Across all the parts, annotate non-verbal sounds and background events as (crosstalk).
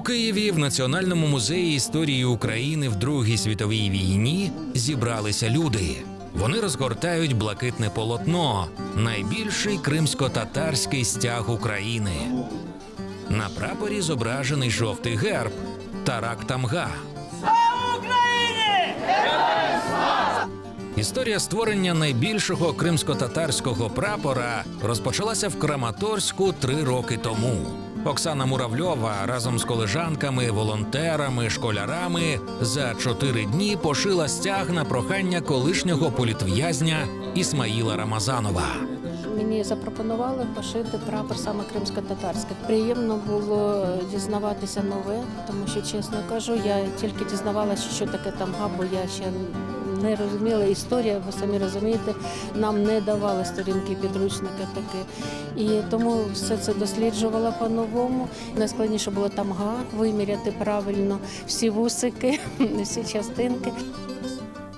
У Києві в Національному музеї історії України в Другій світовій війні зібралися люди. Вони розгортають блакитне полотно, найбільший кримсько-татарський стяг України. На прапорі зображений жовтий герб Тарак Тамга. Історія створення найбільшого кримсько-татарського прапора розпочалася в Краматорську три роки тому. Оксана Муравльова разом з колежанками, волонтерами, школярами за чотири дні пошила стяг на прохання колишнього політв'язня Ісмаїла Рамазанова. Мені запропонували пошити прапор саме кримсько-татарський. Приємно було дізнаватися нове, тому що, чесно кажу, я тільки дізнавалася, що таке тамга, бо я ще не розуміла історія, ви самі розумієте, нам не давали сторінки підручника таке. І тому все це досліджувала по-новому. Найскладніше було тамга, виміряти правильно всі вусики, (laughs) всі частинки.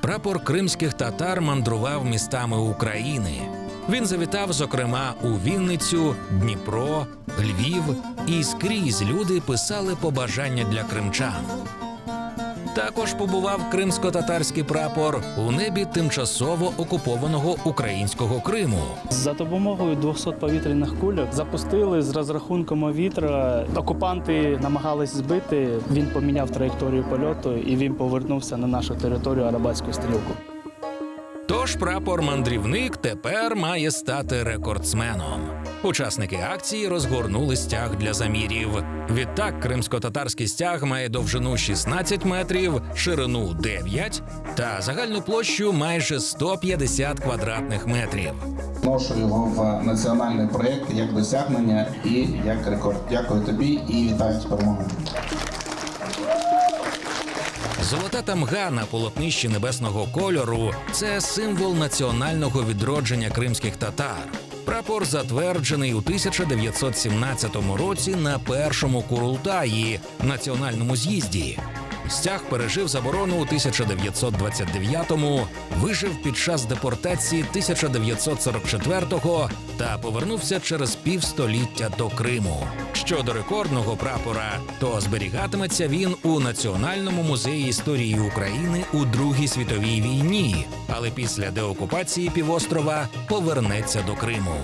Прапор кримських татар мандрував містами України. Він завітав, зокрема, у Вінницю, Дніпро, Львів, і скрізь люди писали побажання для кримчан. Також побував кримсько-татарський прапор у небі тимчасово окупованого українського Криму. За допомогою 200 повітряних кульок запустили з розрахунком вітра. Окупанти намагались збити. Він поміняв траєкторію польоту і він повернувся на нашу територію Арабатську стрілку. Тож прапор мандрівник тепер має стати рекордсменом. Учасники акції розгорнули стяг для замірів. Відтак, кримсько-татарський стяг має довжину 16 метрів, ширину 9 та загальну площу майже 150 квадратних метрів. Вношу його в національний проєкт як досягнення і як рекорд. Дякую тобі і вітаю з перемогою. Золота тамга на полотнищі небесного кольору це символ національного відродження кримських татар. Прапор затверджений у 1917 році на першому Курултаї національному з'їзді. Стяг пережив заборону у 1929-му, вижив під час депортації 1944-го та повернувся через півстоліття до Криму. Щодо рекордного прапора, то зберігатиметься він у Національному музеї історії України у Другій світовій війні, але після деокупації півострова повернеться до Криму.